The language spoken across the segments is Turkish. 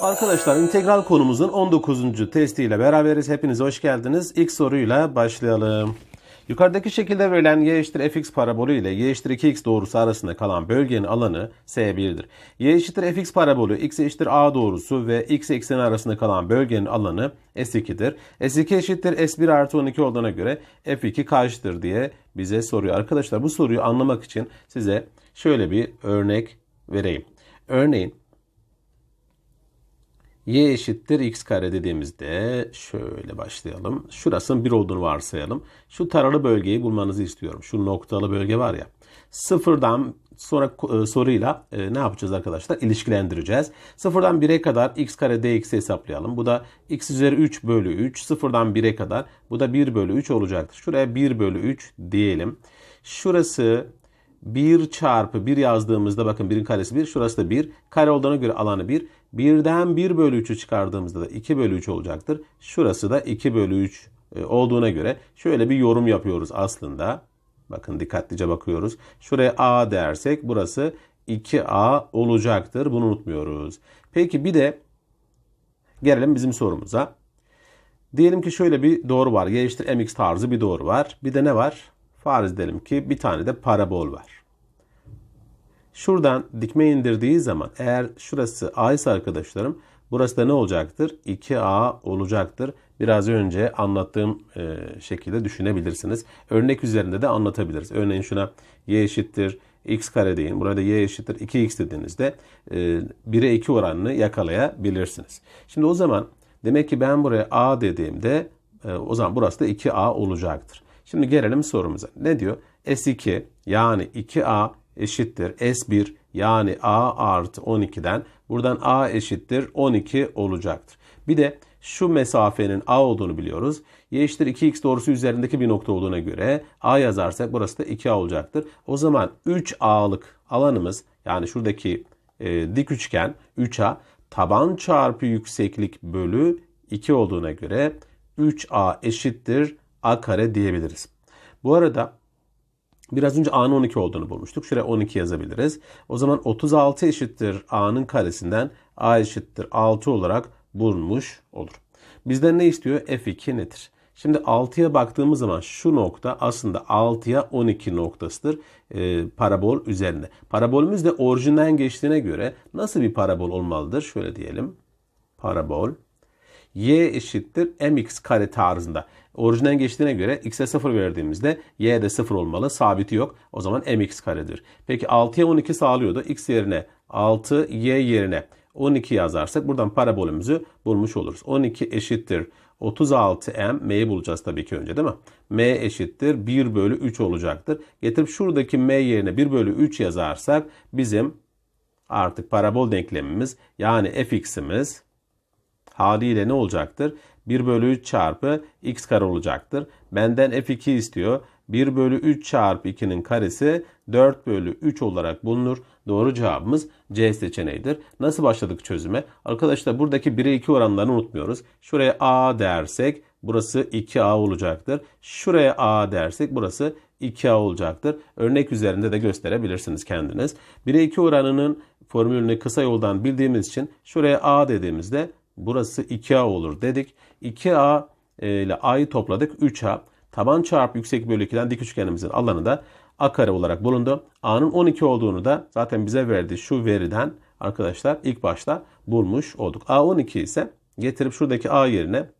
Arkadaşlar integral konumuzun 19. testiyle beraberiz. Hepiniz hoş geldiniz. İlk soruyla başlayalım. Yukarıdaki şekilde verilen y eşittir fx parabolü ile y eşittir 2x doğrusu arasında kalan bölgenin alanı S1'dir. y eşittir fx parabolü x eşittir a doğrusu ve x ekseni arasında kalan bölgenin alanı S2'dir. S2 eşittir S1 artı 12 olduğuna göre F2 kaçtır diye bize soruyor. Arkadaşlar bu soruyu anlamak için size şöyle bir örnek vereyim. Örneğin y eşittir x kare dediğimizde şöyle başlayalım. Şurasının 1 olduğunu varsayalım. Şu taralı bölgeyi bulmanızı istiyorum. Şu noktalı bölge var ya. Sıfırdan sonra e, soruyla e, ne yapacağız arkadaşlar? İlişkilendireceğiz. Sıfırdan 1'e kadar x kare dx hesaplayalım. Bu da x üzeri 3 bölü 3. Sıfırdan 1'e kadar bu da 1 bölü 3 olacaktır. Şuraya 1 bölü 3 diyelim. Şurası 1 çarpı 1 yazdığımızda bakın 1'in karesi 1. Şurası da 1. Kare olduğuna göre alanı 1. 1'den 1 bölü 3'ü çıkardığımızda da 2 bölü 3 olacaktır. Şurası da 2 bölü 3 e, olduğuna göre şöyle bir yorum yapıyoruz aslında. Bakın dikkatlice bakıyoruz. Şuraya A dersek burası 2A olacaktır. Bunu unutmuyoruz. Peki bir de gelelim bizim sorumuza. Diyelim ki şöyle bir doğru var. Y eşittir mx tarzı bir doğru var. Bir de ne var? Farz edelim ki bir tane de parabol var. Şuradan dikme indirdiği zaman eğer şurası A ise arkadaşlarım burası da ne olacaktır? 2A olacaktır. Biraz önce anlattığım e, şekilde düşünebilirsiniz. Örnek üzerinde de anlatabiliriz. Örneğin şuna y eşittir x kare deyin. Burada y eşittir 2x dediğinizde e, 1'e 2 oranını yakalayabilirsiniz. Şimdi o zaman demek ki ben buraya A dediğimde e, o zaman burası da 2A olacaktır. Şimdi gelelim sorumuza. Ne diyor? S2 yani 2A eşittir S1 yani A artı 12'den buradan A eşittir 12 olacaktır. Bir de şu mesafenin A olduğunu biliyoruz. Y eşittir 2x doğrusu üzerindeki bir nokta olduğuna göre A yazarsak burası da 2A olacaktır. O zaman 3A'lık alanımız yani şuradaki e, dik üçgen 3A taban çarpı yükseklik bölü 2 olduğuna göre 3A eşittir A kare diyebiliriz. Bu arada Biraz önce A'nın 12 olduğunu bulmuştuk. Şuraya 12 yazabiliriz. O zaman 36 eşittir A'nın karesinden A eşittir 6 olarak bulmuş olur. Bizden ne istiyor? F2 nedir? Şimdi 6'ya baktığımız zaman şu nokta aslında 6'ya 12 noktasıdır e, parabol üzerinde. Parabolümüz de orijinden geçtiğine göre nasıl bir parabol olmalıdır? Şöyle diyelim. Parabol y eşittir mx kare tarzında. Orijinden geçtiğine göre x'e 0 verdiğimizde y de 0 olmalı. Sabiti yok. O zaman mx karedir. Peki 6'ya 12 sağlıyordu. x yerine 6, y yerine 12 yazarsak buradan parabolümüzü bulmuş oluruz. 12 eşittir 36m, m'yi bulacağız tabii ki önce değil mi? m eşittir 1 bölü 3 olacaktır. Getirip şuradaki m yerine 1 bölü 3 yazarsak bizim artık parabol denklemimiz yani fx'imiz haliyle ne olacaktır? 1 bölü 3 çarpı x kare olacaktır. Benden f2 istiyor. 1 bölü 3 çarpı 2'nin karesi 4 bölü 3 olarak bulunur. Doğru cevabımız C seçeneğidir. Nasıl başladık çözüme? Arkadaşlar buradaki 1'e 2 oranlarını unutmuyoruz. Şuraya A dersek burası 2A olacaktır. Şuraya A dersek burası 2A olacaktır. Örnek üzerinde de gösterebilirsiniz kendiniz. 1'e 2 oranının formülünü kısa yoldan bildiğimiz için şuraya A dediğimizde Burası 2A olur dedik. 2A e, ile A'yı topladık. 3A. Taban çarpı yüksek bölü 2'den dik üçgenimizin alanı da A kare olarak bulundu. A'nın 12 olduğunu da zaten bize verdiği şu veriden arkadaşlar ilk başta bulmuş olduk. A 12 ise getirip şuradaki A yerine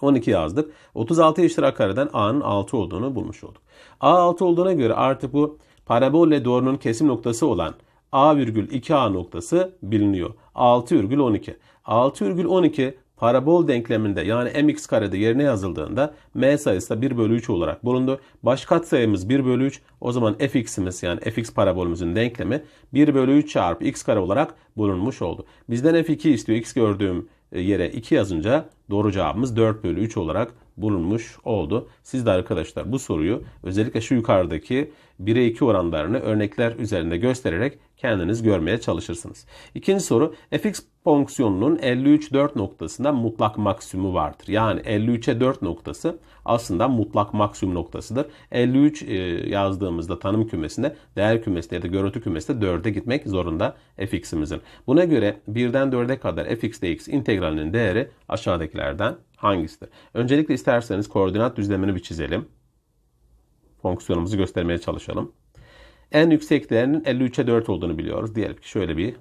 12 yazdık. 36 eşittir A kareden A'nın 6 olduğunu bulmuş olduk. A 6 olduğuna göre artık bu parabolle doğrunun kesim noktası olan A virgül 2A noktası biliniyor. 6,12. 6,12 parabol denkleminde yani mx karede yerine yazıldığında m sayısı da 1 bölü 3 olarak bulundu. Baş katsayımız 1 bölü 3. O zaman fx'imiz yani fx parabolümüzün denklemi 1 bölü 3 çarpı x kare olarak bulunmuş oldu. Bizden f2 istiyor. x gördüğüm e, yere 2 yazınca doğru cevabımız 4 bölü 3 olarak bulunmuş oldu. Siz de arkadaşlar bu soruyu özellikle şu yukarıdaki 1'e 2 oranlarını örnekler üzerinde göstererek kendiniz görmeye çalışırsınız. İkinci soru fx fonksiyonunun 53-4 noktasında mutlak maksimumu vardır. Yani 53'e 4 noktası aslında mutlak maksimum noktasıdır. 53 e, yazdığımızda tanım kümesinde değer kümesinde ya da görüntü kümesinde 4'e gitmek zorunda fx'imizin. Buna göre 1'den 4'e kadar fx dx integralinin değeri aşağıdakilerden hangisidir? Öncelikle isterseniz koordinat düzlemini bir çizelim. Fonksiyonumuzu göstermeye çalışalım. En yüksek değerinin 53'e 4 olduğunu biliyoruz. Diyelim ki şöyle bir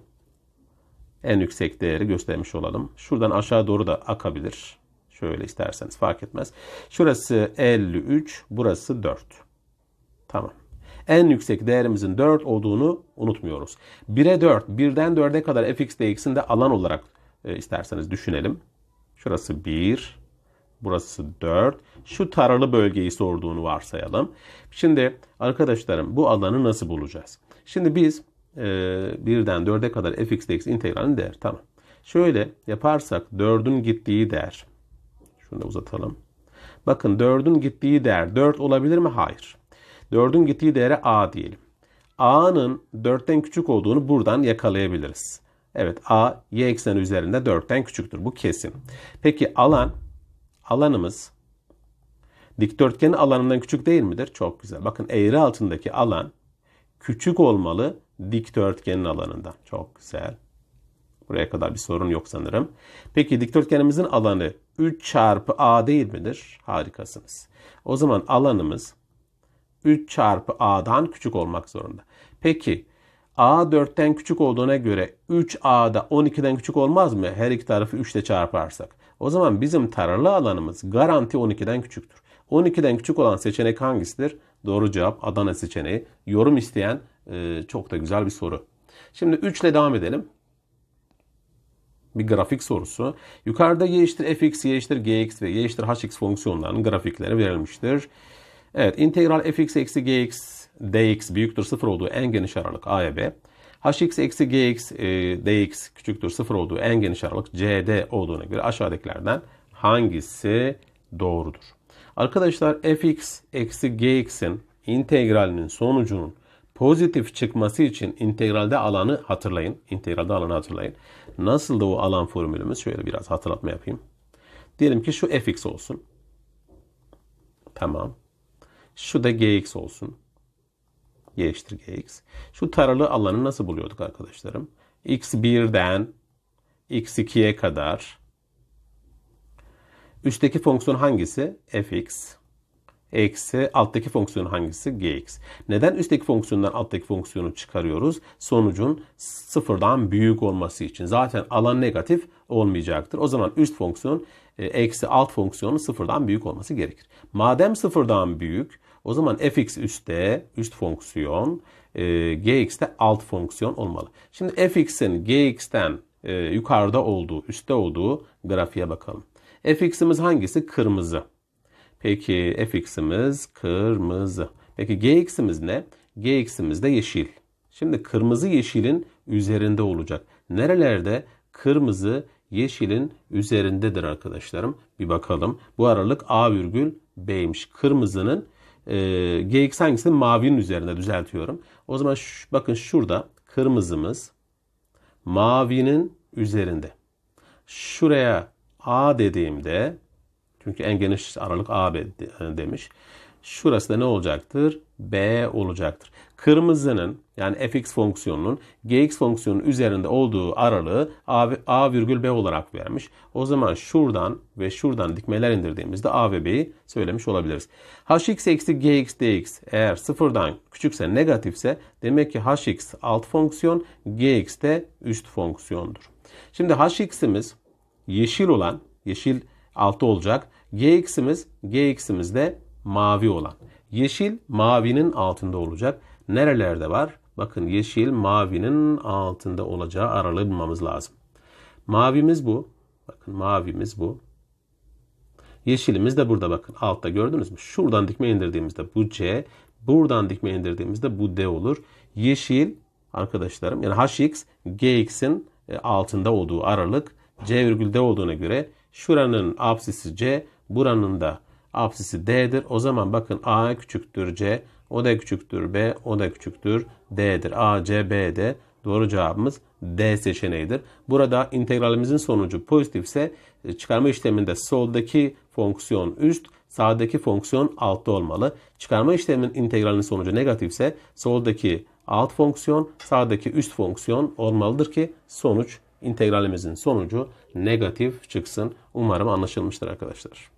en yüksek değeri göstermiş olalım. Şuradan aşağı doğru da akabilir. Şöyle isterseniz fark etmez. Şurası 53, burası 4. Tamam. En yüksek değerimizin 4 olduğunu unutmuyoruz. 1'e 4, 1'den 4'e kadar fx dx'in de alan olarak e, isterseniz düşünelim. Şurası 1, burası 4. Şu taralı bölgeyi sorduğunu varsayalım. Şimdi arkadaşlarım bu alanı nasıl bulacağız? Şimdi biz e, 1'den 4'e kadar fx dx integralin değer. Tamam. Şöyle yaparsak 4'ün gittiği değer. Şunu da uzatalım. Bakın 4'ün gittiği değer 4 olabilir mi? Hayır. 4'ün gittiği değere a diyelim. a'nın 4'ten küçük olduğunu buradan yakalayabiliriz. Evet a y ekseni üzerinde 4'ten küçüktür. Bu kesin. Peki alan alanımız dikdörtgenin alanından küçük değil midir? Çok güzel. Bakın eğri altındaki alan küçük olmalı dikdörtgenin alanından. Çok güzel. Buraya kadar bir sorun yok sanırım. Peki dikdörtgenimizin alanı 3 çarpı a değil midir? Harikasınız. O zaman alanımız 3 çarpı a'dan küçük olmak zorunda. Peki a 4'ten küçük olduğuna göre 3a da 12'den küçük olmaz mı? Her iki tarafı 3 ile çarparsak. O zaman bizim taralı alanımız garanti 12'den küçüktür. 12'den küçük olan seçenek hangisidir? Doğru cevap Adana seçeneği. Yorum isteyen e, çok da güzel bir soru. Şimdi 3 ile devam edelim. Bir grafik sorusu. Yukarıda y eşittir fx, y eşittir gx ve y eşittir hx fonksiyonlarının grafikleri verilmiştir. Evet, integral fx eksi gx dx büyüktür 0 olduğu en geniş aralık a'ya b. hx eksi gx e, dx küçüktür 0 olduğu en geniş aralık cd olduğuna göre aşağıdakilerden hangisi doğrudur? Arkadaşlar fx eksi gx'in integralinin sonucunun pozitif çıkması için integralde alanı hatırlayın. İntegralde alanı hatırlayın. Nasıl da o alan formülümüz? Şöyle biraz hatırlatma yapayım. Diyelim ki şu fx olsun. Tamam. Şu da gx olsun. Y eşittir gx. Şu taralı alanı nasıl buluyorduk arkadaşlarım? x1'den x2'ye kadar üstteki fonksiyon hangisi? fx eksi alttaki fonksiyon hangisi? gx. Neden üstteki fonksiyondan alttaki fonksiyonu çıkarıyoruz? Sonucun sıfırdan büyük olması için. Zaten alan negatif olmayacaktır. O zaman üst fonksiyon e, eksi alt fonksiyonun sıfırdan büyük olması gerekir. Madem sıfırdan büyük o zaman fx üstte üst fonksiyon e, gx de alt fonksiyon olmalı. Şimdi fx'in gx'ten e, yukarıda olduğu, üstte olduğu grafiğe bakalım. fx'imiz hangisi? Kırmızı. Peki fx'imiz kırmızı. Peki gx'imiz ne? gx'imiz de yeşil. Şimdi kırmızı yeşilin üzerinde olacak. Nerelerde kırmızı yeşilin üzerindedir arkadaşlarım? Bir bakalım. Bu aralık A virgül B'ymiş. Kırmızının e, gx hangisi? Mavinin üzerinde düzeltiyorum. O zaman şu, bakın şurada kırmızımız mavinin üzerinde. Şuraya A dediğimde çünkü en geniş aralık A demiş. Şurası da ne olacaktır? B olacaktır. Kırmızının yani fx fonksiyonunun gx fonksiyonunun üzerinde olduğu aralığı a, a virgül b olarak vermiş. O zaman şuradan ve şuradan dikmeler indirdiğimizde a ve b'yi söylemiş olabiliriz. hx eksi gx dx eğer sıfırdan küçükse negatifse demek ki hx alt fonksiyon gx de üst fonksiyondur. Şimdi hx'imiz yeşil olan yeşil altı olacak. Gx'imiz Gx'imiz de mavi olan. Yeşil mavinin altında olacak. Nerelerde var? Bakın yeşil mavinin altında olacağı aralığı bulmamız lazım. Mavimiz bu. Bakın mavimiz bu. Yeşilimiz de burada bakın altta gördünüz mü? Şuradan dikme indirdiğimizde bu C, buradan dikme indirdiğimizde bu D olur. Yeşil arkadaşlarım yani HX GX'in e, altında olduğu aralık C virgül D olduğuna göre şuranın apsisi C, Buranın da apsisi D'dir. O zaman bakın A küçüktür C, o da küçüktür B, o da küçüktür D'dir. A, C, B, D. Doğru cevabımız D seçeneğidir. Burada integralimizin sonucu pozitifse e, çıkarma işleminde soldaki fonksiyon üst, sağdaki fonksiyon altta olmalı. Çıkarma işleminin integralinin sonucu negatifse soldaki alt fonksiyon, sağdaki üst fonksiyon olmalıdır ki sonuç integralimizin sonucu negatif çıksın. Umarım anlaşılmıştır arkadaşlar.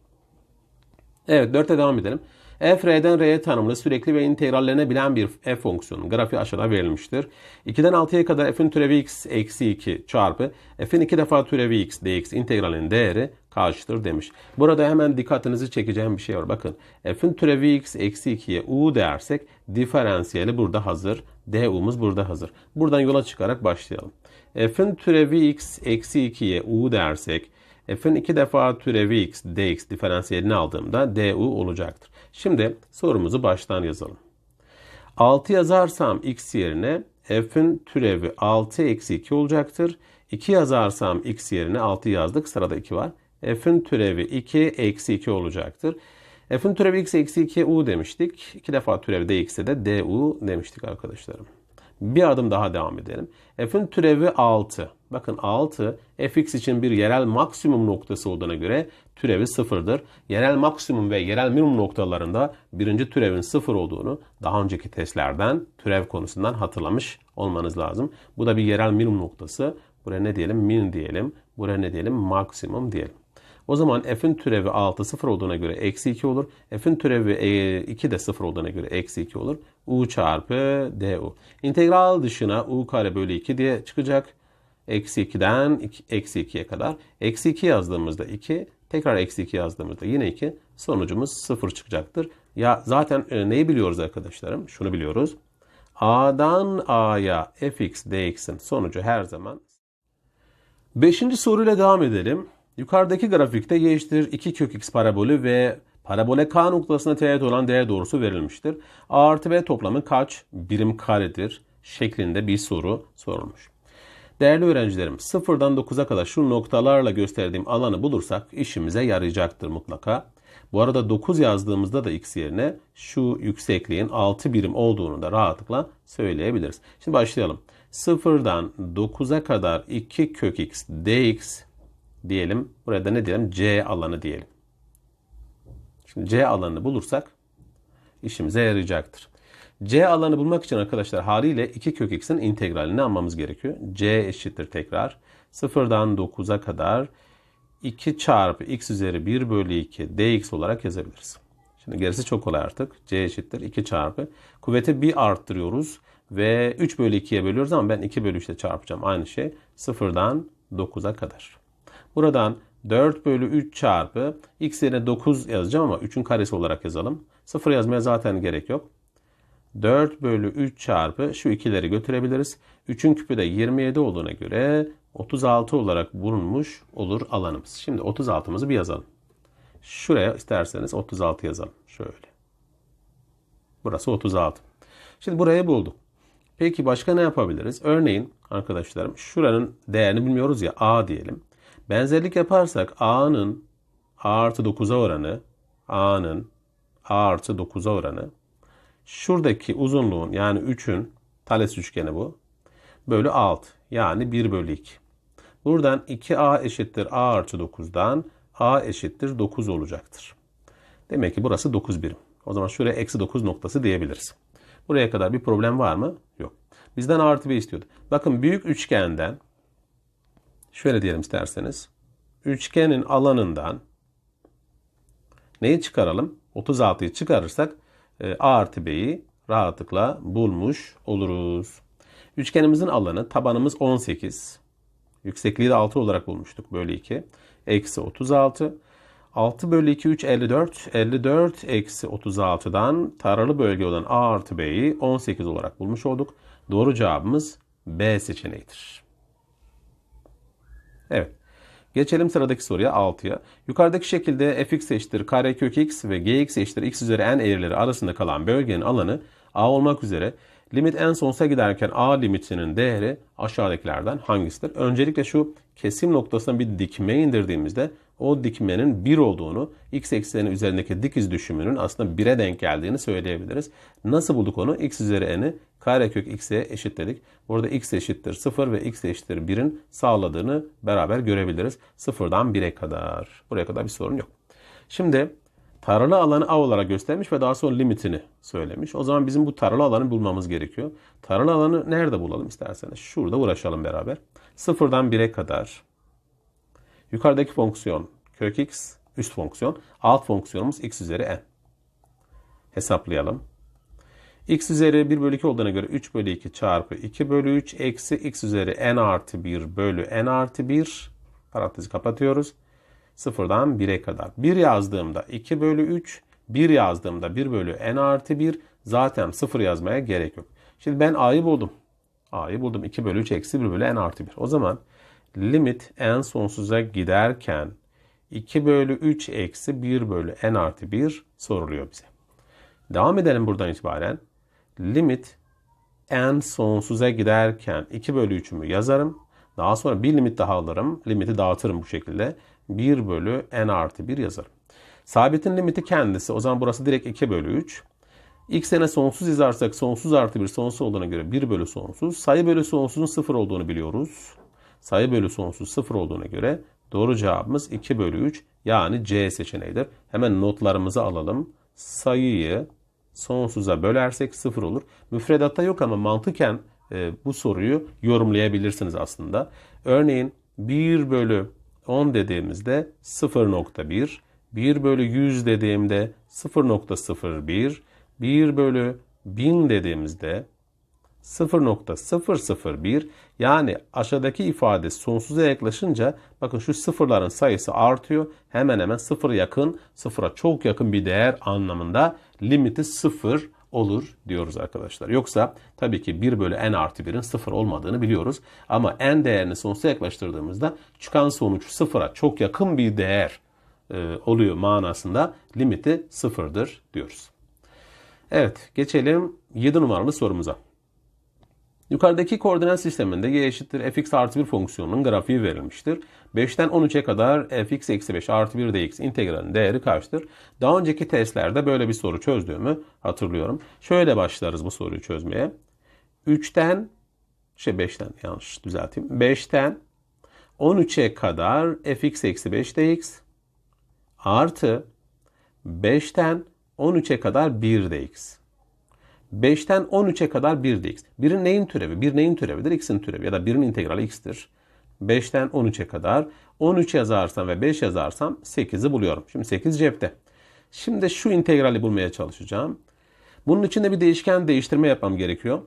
Evet 4'e devam edelim. F r'den r'ye tanımlı sürekli ve integrallenebilen bir f fonksiyonu grafiği aşağıda verilmiştir. 2'den 6'ya kadar f'in türevi x eksi 2 çarpı f'in 2 defa türevi x dx integralinin değeri kaçtır demiş. Burada hemen dikkatinizi çekeceğim bir şey var. Bakın f'in türevi x eksi 2'ye u dersek diferansiyeli burada hazır. du'muz burada hazır. Buradan yola çıkarak başlayalım. f'in türevi x eksi 2'ye u dersek f'in 2 defa türevi x dx diferansiyelini aldığımda du olacaktır. Şimdi sorumuzu baştan yazalım. 6 yazarsam x yerine f'in türevi 6 eksi 2 olacaktır. 2 yazarsam x yerine 6 yazdık. Sırada 2 var. f'in türevi 2 eksi 2 olacaktır. f'in türevi x eksi 2 u demiştik. 2 defa türevi dx'e de du demiştik arkadaşlarım. Bir adım daha devam edelim. F'in türevi 6. Bakın 6 fx için bir yerel maksimum noktası olduğuna göre türevi sıfırdır. Yerel maksimum ve yerel minimum noktalarında birinci türevin sıfır olduğunu daha önceki testlerden türev konusundan hatırlamış olmanız lazım. Bu da bir yerel minimum noktası. Buraya ne diyelim? Min diyelim. Buraya ne diyelim? Maksimum diyelim. O zaman f'in türevi 6 sıfır olduğuna göre eksi 2 olur. F'in türevi 2 de sıfır olduğuna göre eksi 2 olur. u çarpı du. İntegral dışına u kare bölü 2 diye çıkacak. Eksi 2'den eksi 2'ye kadar. Eksi 2 yazdığımızda 2. Tekrar eksi 2 yazdığımızda yine 2. Sonucumuz 0 çıkacaktır. Ya zaten e, neyi biliyoruz arkadaşlarım? Şunu biliyoruz. A'dan A'ya fx dx'in sonucu her zaman. Beşinci soruyla devam edelim. Yukarıdaki grafikte y eşittir 2 kök x parabolü ve parabole k noktasına teğet olan değer doğrusu verilmiştir. A artı B toplamı kaç birim karedir şeklinde bir soru sorulmuş. Değerli öğrencilerim sıfırdan 9'a kadar şu noktalarla gösterdiğim alanı bulursak işimize yarayacaktır mutlaka. Bu arada 9 yazdığımızda da x yerine şu yüksekliğin 6 birim olduğunu da rahatlıkla söyleyebiliriz. Şimdi başlayalım. Sıfırdan 9'a kadar 2 kök x dx diyelim. Burada ne diyelim? C alanı diyelim. Şimdi C alanını bulursak işimize yarayacaktır. C alanı bulmak için arkadaşlar haliyle 2 kök x'in integralini almamız gerekiyor. C eşittir tekrar 0'dan 9'a kadar 2 çarpı x üzeri 1 bölü 2 dx olarak yazabiliriz. Şimdi gerisi çok kolay artık. C eşittir 2 çarpı. Kuvveti 1 arttırıyoruz ve 3 bölü 2'ye bölüyoruz ama ben 2 bölü 3 ile çarpacağım. Aynı şey 0'dan 9'a kadar. Buradan 4 bölü 3 çarpı x yerine 9 yazacağım ama 3'ün karesi olarak yazalım. 0 yazmaya zaten gerek yok. 4 bölü 3 çarpı şu ikileri götürebiliriz. 3'ün küpü de 27 olduğuna göre 36 olarak bulunmuş olur alanımız. Şimdi 36'mızı bir yazalım. Şuraya isterseniz 36 yazalım. Şöyle. Burası 36. Şimdi burayı bulduk. Peki başka ne yapabiliriz? Örneğin arkadaşlarım şuranın değerini bilmiyoruz ya A diyelim. Benzerlik yaparsak A'nın A artı 9'a oranı A'nın A artı 9'a oranı şuradaki uzunluğun yani 3'ün Thales üçgeni bu. Bölü 6 yani 1 bölü 2. Buradan 2A eşittir A artı 9'dan A eşittir 9 olacaktır. Demek ki burası 9 birim. O zaman şuraya eksi 9 noktası diyebiliriz. Buraya kadar bir problem var mı? Yok. Bizden artı B istiyordu. Bakın büyük üçgenden şöyle diyelim isterseniz. Üçgenin alanından neyi çıkaralım? 36'yı çıkarırsak e, A artı B'yi rahatlıkla bulmuş oluruz. Üçgenimizin alanı tabanımız 18. Yüksekliği de 6 olarak bulmuştuk. Bölü 2. Eksi 36. 6 bölü 2 3 54. 54 eksi 36'dan taralı bölge olan A artı B'yi 18 olarak bulmuş olduk. Doğru cevabımız B seçeneğidir. Evet. Geçelim sıradaki soruya 6'ya. Yukarıdaki şekilde fx eşittir karekök x ve gx eşittir x üzeri n eğrileri arasında kalan bölgenin alanı a olmak üzere limit en sonsuza giderken a limitinin değeri aşağıdakilerden hangisidir? Öncelikle şu kesim noktasına bir dikme indirdiğimizde o dikmenin 1 olduğunu, x ekseni üzerindeki dikiz düşümünün aslında 1'e denk geldiğini söyleyebiliriz. Nasıl bulduk onu? x üzeri n'i karekök x'e eşitledik. Burada x eşittir 0 ve x eşittir 1'in sağladığını beraber görebiliriz. 0'dan 1'e kadar. Buraya kadar bir sorun yok. Şimdi taralı alanı A olarak göstermiş ve daha sonra limitini söylemiş. O zaman bizim bu taralı alanı bulmamız gerekiyor. Taralı alanı nerede bulalım isterseniz? Şurada uğraşalım beraber. 0'dan 1'e kadar. Yukarıdaki fonksiyon kök x, üst fonksiyon. Alt fonksiyonumuz x üzeri n. Hesaplayalım. x üzeri 1 bölü 2 olduğuna göre 3 bölü 2 çarpı 2 bölü 3 eksi x üzeri n artı 1 bölü n artı 1 parantezi kapatıyoruz. Sıfırdan 1'e kadar. 1 yazdığımda 2 bölü 3, 1 yazdığımda 1 bölü n artı 1 zaten 0 yazmaya gerek yok. Şimdi ben a'yı buldum. a'yı buldum. 2 bölü 3 eksi 1 bölü n artı 1. O zaman limit n sonsuza giderken 2 bölü 3 eksi 1 bölü n artı 1 soruluyor bize. Devam edelim buradan itibaren. Limit n sonsuza giderken 2 bölü 3'ümü yazarım. Daha sonra bir limit daha alırım. Limiti dağıtırım bu şekilde. 1 bölü n artı 1 yazarım. Sabitin limiti kendisi. O zaman burası direkt 2 bölü 3. X n'e sonsuz yazarsak sonsuz artı 1 sonsuz olduğuna göre 1 bölü sonsuz. Sayı bölü sonsuzun 0 olduğunu biliyoruz. Sayı bölü sonsuz 0 olduğuna göre doğru cevabımız 2 bölü 3 yani C seçeneğidir. Hemen notlarımızı alalım. Sayıyı sonsuza bölersek 0 olur. Müfredatta yok ama mantıken e, bu soruyu yorumlayabilirsiniz aslında. Örneğin 1 bölü 10 dediğimizde 0.1, 1 bölü 100 dediğimde 0.01, 1 bölü 1000 dediğimizde 0.001 yani aşağıdaki ifade sonsuza yaklaşınca bakın şu sıfırların sayısı artıyor. Hemen hemen sıfıra yakın, sıfıra çok yakın bir değer anlamında limiti sıfır olur diyoruz arkadaşlar. Yoksa tabii ki 1 bölü n artı 1'in 0 olmadığını biliyoruz. Ama n değerini sonsuza yaklaştırdığımızda çıkan sonuç sıfıra çok yakın bir değer e, oluyor manasında limiti sıfırdır diyoruz. Evet geçelim 7 numaralı sorumuza. Yukarıdaki koordinat sisteminde y eşittir fx artı 1 fonksiyonunun grafiği verilmiştir. 5'ten 13'e kadar fx eksi 5 artı 1 dx integralin değeri kaçtır? Daha önceki testlerde böyle bir soru çözdüğümü hatırlıyorum. Şöyle başlarız bu soruyu çözmeye. 3'ten, şey 5'ten yanlış düzelteyim. 5'ten 13'e kadar fx eksi 5 dx artı 5'ten 13'e kadar 1 dx. 5'ten 13'e kadar 1 dx. 1'in neyin türevi? 1 neyin türevidir? x'in türevi ya da 1'in integrali x'tir. 5'ten 13'e kadar 13 yazarsam ve 5 yazarsam 8'i buluyorum. Şimdi 8 cepte. Şimdi şu integrali bulmaya çalışacağım. Bunun için de bir değişken değiştirme yapmam gerekiyor.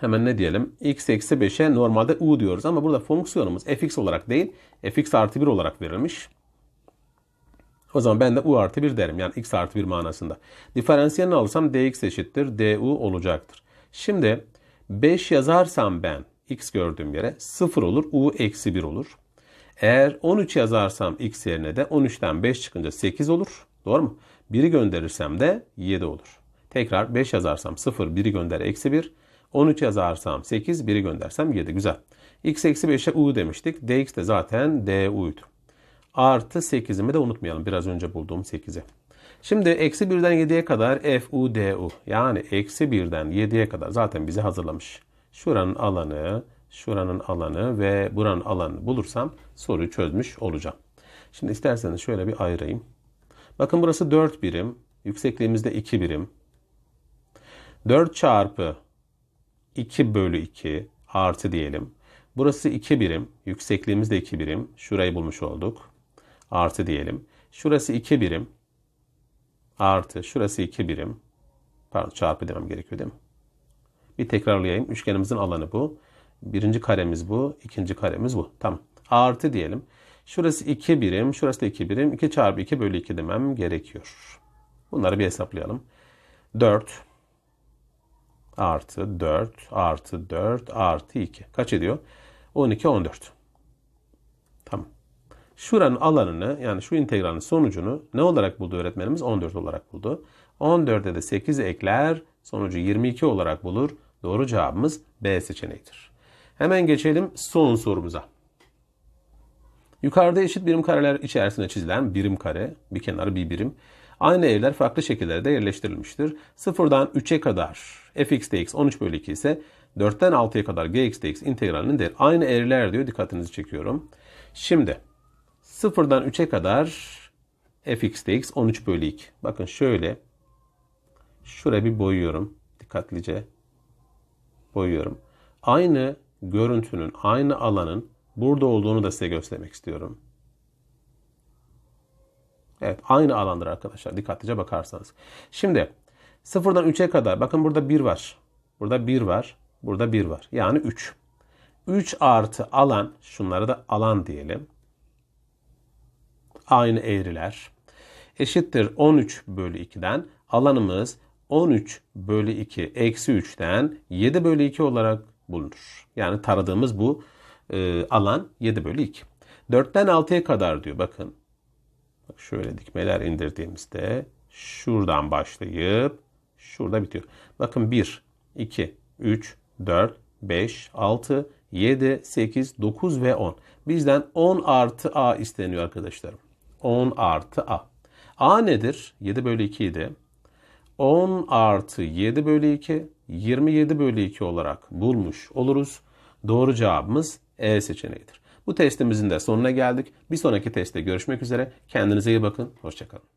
Hemen ne diyelim? x eksi 5'e normalde u diyoruz ama burada fonksiyonumuz fx olarak değil fx artı 1 olarak verilmiş. O zaman ben de u artı 1 derim. Yani x artı 1 manasında. Diferansiyelini alırsam dx eşittir du olacaktır. Şimdi 5 yazarsam ben x gördüğüm yere 0 olur. u eksi 1 olur. Eğer 13 yazarsam x yerine de 13'ten 5 çıkınca 8 olur. Doğru mu? 1'i gönderirsem de 7 olur. Tekrar 5 yazarsam 0, 1'i gönder eksi 1. 13 yazarsam 8, 1'i göndersem 7. Güzel. x eksi 5'e u demiştik. dx de zaten du'ydu. Artı 8'imi de unutmayalım. Biraz önce bulduğum 8'i. Şimdi eksi 1'den 7'ye kadar f u d u. Yani eksi 1'den 7'ye kadar zaten bizi hazırlamış. Şuranın alanı, şuranın alanı ve buranın alanını bulursam soruyu çözmüş olacağım. Şimdi isterseniz şöyle bir ayırayım. Bakın burası 4 birim. Yüksekliğimizde 2 birim. 4 çarpı 2 bölü 2 artı diyelim. Burası 2 birim. Yüksekliğimiz de 2 birim. Şurayı bulmuş olduk. Artı diyelim. Şurası 2 birim. Artı. Şurası 2 birim. Pardon çarpı demem gerekiyor değil mi? Bir tekrarlayayım. Üçgenimizin alanı bu. Birinci karemiz bu. ikinci karemiz bu. Tamam. Artı diyelim. Şurası 2 birim. Şurası da 2 birim. 2 çarpı 2 bölü 2 demem gerekiyor. Bunları bir hesaplayalım. 4 artı 4 artı 4 artı 2. Kaç ediyor? 12, 14. Şuranın alanını yani şu integralin sonucunu ne olarak buldu öğretmenimiz? 14 olarak buldu. 14'e de 8 ekler sonucu 22 olarak bulur. Doğru cevabımız B seçeneğidir. Hemen geçelim son sorumuza. Yukarıda eşit birim kareler içerisinde çizilen birim kare, bir kenarı bir birim. Aynı eğriler farklı şekillerde yerleştirilmiştir. Sıfırdan 3'e kadar fx dx 13 bölü 2 ise 4'ten 6'ya kadar gx dx integralinin değeri. Aynı eğriler diyor dikkatinizi çekiyorum. Şimdi sıfırdan 3'e kadar fx dx 13 bölü 2. Bakın şöyle şuraya bir boyuyorum. Dikkatlice boyuyorum. Aynı görüntünün, aynı alanın burada olduğunu da size göstermek istiyorum. Evet aynı alandır arkadaşlar dikkatlice bakarsanız. Şimdi sıfırdan 3'e kadar bakın burada 1 var. Burada 1 var. Burada 1 var. Yani 3. 3 artı alan şunlara da alan diyelim. Aynı eğriler. Eşittir 13 bölü 2'den alanımız 13 bölü 2 eksi 3'ten 7 bölü 2 olarak bulunur. Yani taradığımız bu e, alan 7 bölü 2. 4'ten 6'ya kadar diyor bakın. Bak şöyle dikmeler indirdiğimizde şuradan başlayıp şurada bitiyor. Bakın 1, 2, 3, 4, 5, 6, 7, 8, 9 ve 10. Bizden 10 artı A isteniyor arkadaşlarım. 10 artı A. A nedir? 7 bölü 2 idi. 10 artı 7 bölü 2 27 bölü 2 olarak bulmuş oluruz. Doğru cevabımız E seçeneğidir. Bu testimizin de sonuna geldik. Bir sonraki testte görüşmek üzere. Kendinize iyi bakın. Hoşçakalın.